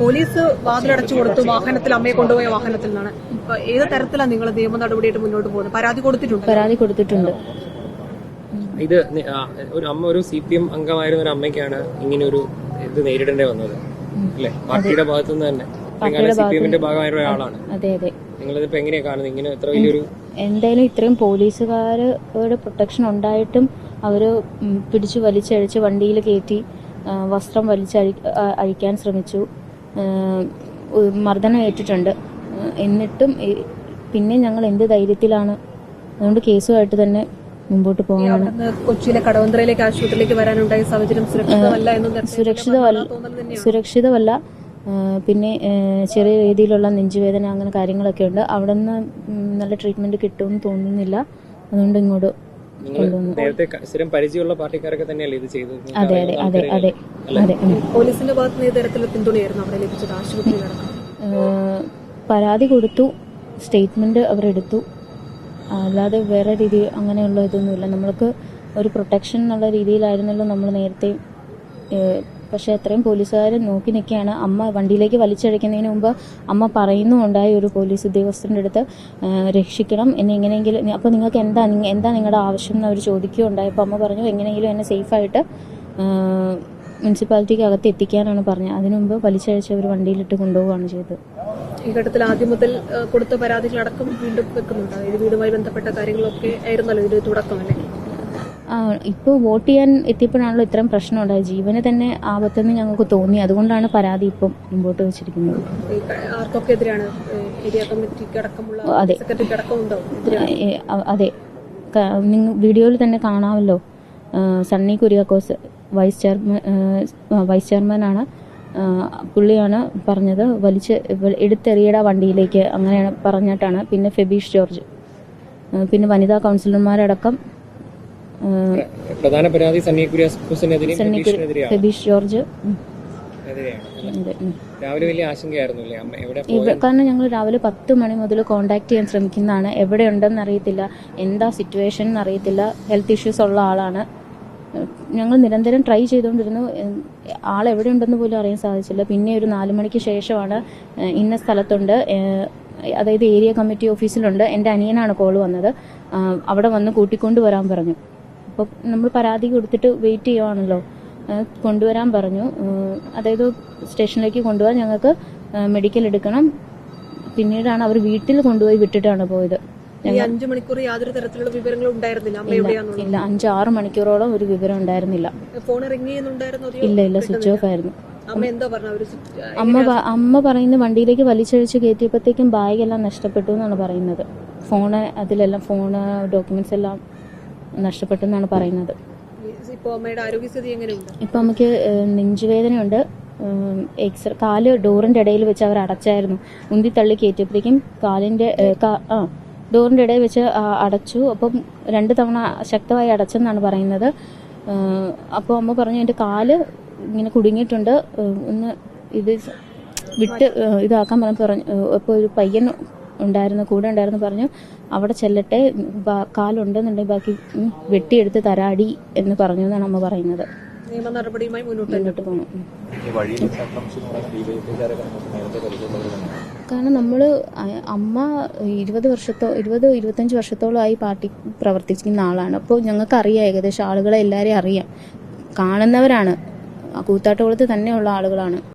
Police വാതിലടച്ചു കൊടുത്തു വാഹനത്തിൽ അമ്മയെ കൊണ്ടുപോയ വാഹനത്തിൽ നിന്നാണ്. ഇപ്പൊ ഏത് തരത്തിലാണ് നിങ്ങൾ നിയമ നടപടിയായിട്ട് മുന്നോട്ട് പോകുന്നത്? പരാതി കൊടുത്തിട്ടുണ്ട്? പരാതി കൊടുത്തിട്ടുണ്ട്. ഇത് ഒരു അമ്മ ഒരു സി പി എം അംഗമായിരുന്ന ഒരു അമ്മയ്ക്കാണ് ഇങ്ങനെ ഒരു ഇത് നേരിടേണ്ടി വന്നത്. അല്ലെ? പാർട്ടിയുടെ ഭാഗത്തു നിന്ന് തന്നെ സി പി എമ്മിന്റെ ഭാഗമായ ഒരാളാണ് അതെ അതെ. നിങ്ങളിതിപ്പോ എങ്ങനെയാ കാണുന്നത്? ഇങ്ങനെ എത്ര വലിയൊരു എന്തായാലും ഇത്രയും പോലീസുകാരുടെ പ്രൊട്ടക്ഷൻ ഉണ്ടായിട്ടും അവർ പിടിച്ചു വലിച്ചഴിച്ച് വണ്ടിയിൽ കയറ്റി വസ്ത്രം വലിച്ചഴി അഴിക്കാൻ ശ്രമിച്ചു. മർദ്ദനം ഏറ്റിട്ടുണ്ട്. എന്നിട്ടും പിന്നെ ഞങ്ങൾ എന്ത് ധൈര്യത്തിലാണ് അതുകൊണ്ട് കേസുമായിട്ട് തന്നെ മുമ്പോട്ട് പോകാനാണ് കൊച്ചിയിലെ കടവന്ത്രയിലേക്ക് ആശുപത്രിയിലേക്ക് വരാനുണ്ടായ സാഹചര്യം സുരക്ഷിതമല്ല സുരക്ഷിതമല്ല സുരക്ഷിതമല്ല. പിന്നെ ചെറിയ രീതിയിലുള്ള നെഞ്ചുവേദന അങ്ങനെ കാര്യങ്ങളൊക്കെ ഉണ്ട്. അവിടെ നിന്ന് നല്ല ട്രീറ്റ്മെന്റ് കിട്ടുമെന്ന് തോന്നുന്നില്ല. അതുകൊണ്ട് ഇങ്ങോട്ട് നേരത്തെ സ്ഥിരം പരിചയമുള്ള പാർട്ടിക്കാരൊക്കെ തന്നെയല്ലേ ഇത് ചെയ്തത്? അതെ അതെ അതെ അതെ അതെ പോലീസിന്റെ ഭാഗത്ത് തരത്തിലുള്ള പിന്തുണയായിരുന്നു അവിടെ ലഭിച്ചത്? ആശുപത്രിയിലടക്കം പരാതി കൊടുത്തു സ്റ്റേറ്റ്മെന്റ് അവരെടുത്തു അല്ലാതെ വേറെ രീതി അങ്ങനെയുള്ള ഇതൊന്നുമില്ല. നമ്മൾക്ക് ഒരു പ്രൊട്ടക്ഷൻ എന്നുള്ള രീതിയിലായിരുന്നല്ലോ നമ്മൾ നേരത്തെ പക്ഷെ അത്രയും പോലീസുകാർ നോക്കി നിൽക്കുകയാണ്. അമ്മ വണ്ടിയിലേക്ക് വലിച്ചഴിക്കുന്നതിന് മുമ്പ് അമ്മ പറയുന്നുണ്ടായി ഒരു പോലീസ് ഉദ്യോഗസ്ഥന്റെ അടുത്ത് രക്ഷിക്കണം. എന്നെ എങ്ങനെയെങ്കിലും അപ്പോൾ നിങ്ങൾക്ക് എന്താ എന്താ നിങ്ങളുടെ ആവശ്യം? എന്ന് അവർ ചോദിക്കുകയുണ്ടായി അപ്പോൾ അമ്മ പറഞ്ഞു എങ്ങനെയെങ്കിലും എന്നെ സേഫായിട്ട് മുനിസിപ്പാലിറ്റിക്ക് അകത്ത് എത്തിക്കാനാണ് പറഞ്ഞത്. അതിനു മുമ്പ് വലിച്ചഴിച്ച് അവർ വണ്ടിയിലിട്ട് കൊണ്ടുപോവുകയാണ് ചെയ്തത്. ഈ ഘട്ടത്തിൽ ആദ്യം മുതൽ കൊടുത്ത പരാതികളടക്കം വീണ്ടും വെക്കുന്നുണ്ടോ? ഇത് വീടുമായി ബന്ധപ്പെട്ട കാര്യങ്ങളൊക്കെ ആയിരുന്നല്ലോ ഇത് തുടക്കം അല്ലേ? ഇപ്പോൾ വോട്ട് ചെയ്യാൻ എത്തിയപ്പോഴാണല്ലോ ഇത്രയും പ്രശ്നം ഉണ്ടായത് ജീവന് തന്നെ ആപത്തെന്ന് ഞങ്ങൾക്ക് തോന്നി. അതുകൊണ്ടാണ് പരാതി ഇപ്പം മുമ്പോട്ട് വെച്ചിരിക്കുന്നത്. അതെ. അതെ. നിങ്ങൾ വീഡിയോയിൽ തന്നെ കാണാമല്ലോ. Sunny Kuriakose vice chairman vice ചെയർമാനാണ്. പുള്ളിയാണ് പറഞ്ഞത്. വലിച്ച് എടുത്തെറിയട വണ്ടിയിലേക്ക്. അങ്ങനെയാണ് പറഞ്ഞിട്ടാണ്. പിന്നെ ഫെബീഷ് ജോർജ്. പിന്നെ വനിതാ കൗൺസിലർമാരടക്കം പ്രധാന പരാതി സണ്ണി കുര്യ- ജോർജ്. രാവിലെ വലിയ ആശങ്കയായിരുന്നു കാരണം ഞങ്ങൾ രാവിലെ പത്ത് മണി മുതൽ കോണ്ടാക്ട് ചെയ്യാൻ ശ്രമിക്കുന്നതാണ്. എവിടെ ഉണ്ടെന്ന് അറിയത്തില്ല. എന്താ സിറ്റുവേഷൻ എന്ന് അറിയത്തില്ല. ഹെൽത്ത് ഇഷ്യൂസ് ഉള്ള ആളാണ്. ഞങ്ങൾ നിരന്തരം ട്രൈ ചെയ്തുകൊണ്ടിരുന്നു. ആൾ എവിടെ ഉണ്ടെന്ന് പോലും അറിയാൻ സാധിച്ചില്ല. പിന്നെ ഒരു നാല് മണിക്ക് ശേഷമാണ് ഇന്ന സ്ഥലത്തുണ്ട്. അതായത് ഏരിയ കമ്മിറ്റി ഓഫീസിലുണ്ട് എന്റെ അനിയനാണ് കോൾ വന്നത്. അവിടെ വന്ന് കൂട്ടിക്കൊണ്ടുവരാൻ പറഞ്ഞു. അപ്പോൾ നമ്മൾ പരാതി കൊടുത്തിട്ട് വെയിറ്റ് ചെയ്യുവാണല്ലോ. കൊണ്ടുവരാൻ പറഞ്ഞു. അതായത് സ്റ്റേഷനിലേക്ക് കൊണ്ടുപോകാൻ ഞങ്ങൾക്ക് മെഡിക്കൽ എടുക്കണം. പിന്നീടാണ് അവർ വീട്ടിൽ കൊണ്ടുപോയി വിട്ടിട്ടാണ് പോയത്. അഞ്ചു മണിക്കൂർ യാതൊരു തരത്തിലുള്ള വിവരങ്ങളും ഉണ്ടായിരുന്നില്ല ഇല്ല അഞ്ച് ആറ് മണിക്കൂറോളം ഒരു വിവരം ഉണ്ടായിരുന്നില്ല. ഫോൺ? ഇല്ല ഇല്ല. സ്വിച്ച് ഓഫ് ആയിരുന്നു. അമ്മ അമ്മ പറയുന്ന വണ്ടിയിലേക്ക് വലിച്ചഴിച്ച് കയറ്റിയപ്പോഴത്തേക്കും ബാഗ് എല്ലാം നഷ്ടപ്പെട്ടു എന്നാണ് പറയുന്നത്. ഫോണ് അതിലെല്ലാം ഫോണ് ഡോക്യുമെന്റ്സ് എല്ലാം നഷ്ടപ്പെട്ടു എന്നാണ് പറയുന്നത്. ഇപ്പൊ നമുക്ക് നെഞ്ചുവേദനയുണ്ട്. എക്സ്റേ കാൽ ഡോറിന്റെ ഇടയിൽ വെച്ച് അവർ അടച്ചായിരുന്നു. ഉന്തി തള്ളി കയറ്റിയപ്പോഴേക്കും കാലിന്റെ ആ ഡോറിന്റെ ഇടയിൽ വെച്ച് അടച്ചു. അപ്പം രണ്ട് തവണ ശക്തമായി അടച്ചെന്നാണ് പറയുന്നത്. അപ്പോൾ അമ്മ പറഞ്ഞു എന്റെ കാൽ ഇങ്ങനെ കുടുങ്ങിയിട്ടുണ്ട്. ഒന്ന് ഇത് വിട്ട് ഇതാക്കാൻ പറഞ്ഞു പറഞ്ഞു അപ്പോൾ ഒരു പയ്യൻ ഉണ്ടായിരുന്നു കൂടെ ഉണ്ടായിരുന്നു പറഞ്ഞു അവിടെ ചെല്ലട്ടെ കാലുണ്ടെന്നുണ്ടെങ്കിൽ ബാക്കി വെട്ടിയെടുത്ത് തരാടി എന്ന് പറഞ്ഞു എന്നാണ് അമ്മ പറയുന്നത്. നിയമ നടപടിയുമായി മുന്നോട്ട് കാരണം നമ്മൾ അമ്മ ഇരുപത് വർഷത്തോ ഇരുപത് ഇരുപത്തഞ്ച് വർഷത്തോളമായി പാർട്ടി പ്രവർത്തിക്കുന്ന ആളാണ്. അപ്പോൾ ഞങ്ങൾക്ക് അറിയാം ഏകദേശം ആളുകളെ എല്ലാവരെയും അറിയാം. കാണുന്നവരാണ്. ആ കൂത്താട്ടുകുളത്ത് തന്നെയുള്ള ആളുകളാണ്.